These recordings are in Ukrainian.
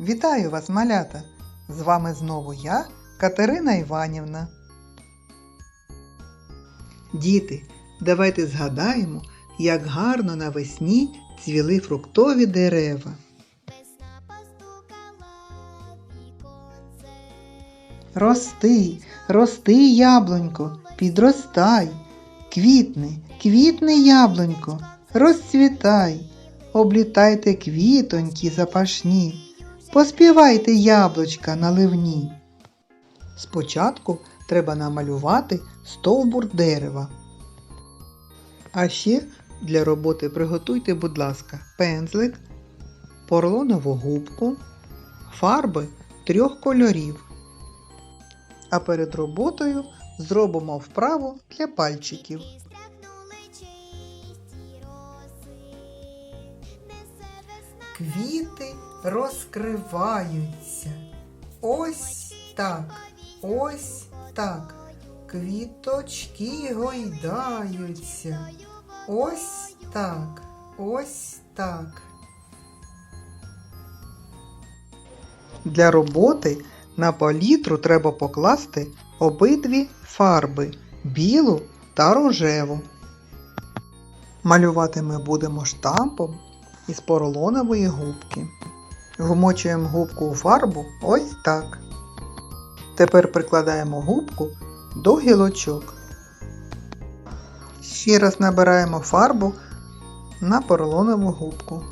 Вітаю вас, малята! З вами знову я, Катерина Іванівна. Діти, давайте згадаємо, як гарно навесні цвіли фруктові дерева. Рости, рости, яблунько, підростай, квітни, квітни, яблунько, розцвітай, облітайте квітонькі запашні, поспівайте яблучка наливні. Спочатку треба намалювати стовбур дерева. А ще для роботи приготуйте, будь ласка, пензлик, поролонову губку, фарби трьох кольорів. А перед роботою зробимо вправу для пальчиків. Квіти розкриваються. Ось так, ось так. Квіточки гойдаються. Ось так, ось так. Для роботи на палітру треба покласти обидві фарби білу та рожеву. Малювати ми будемо штампом із поролонової губки. Вмочуємо губку у фарбу ось так. Тепер прикладаємо губку до гілочок. Ще раз набираємо фарбу на поролонову губку.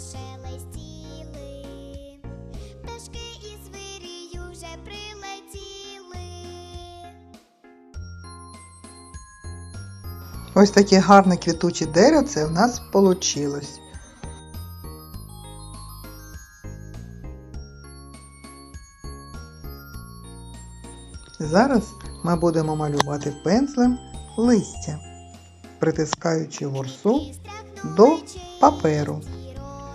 Зашелестіли, пташки із вирію вже прилетіли. Ось таке гарне квітуче деревце у нас вийшло. Зараз ми будемо малювати пензлем листя, притискаючи ворсу до паперу.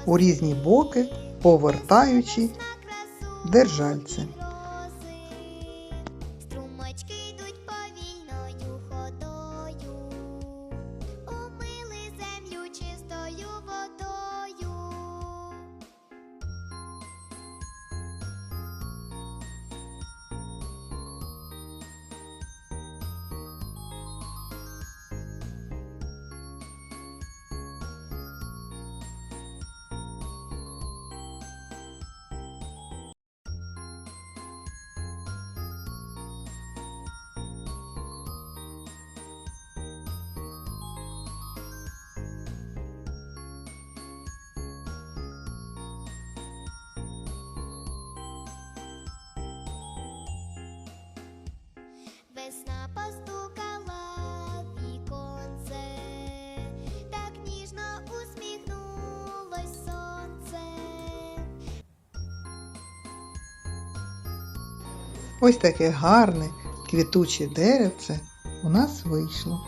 У різні боки, повертаючи держальце. Ось таке гарне квітуче деревце у нас вийшло.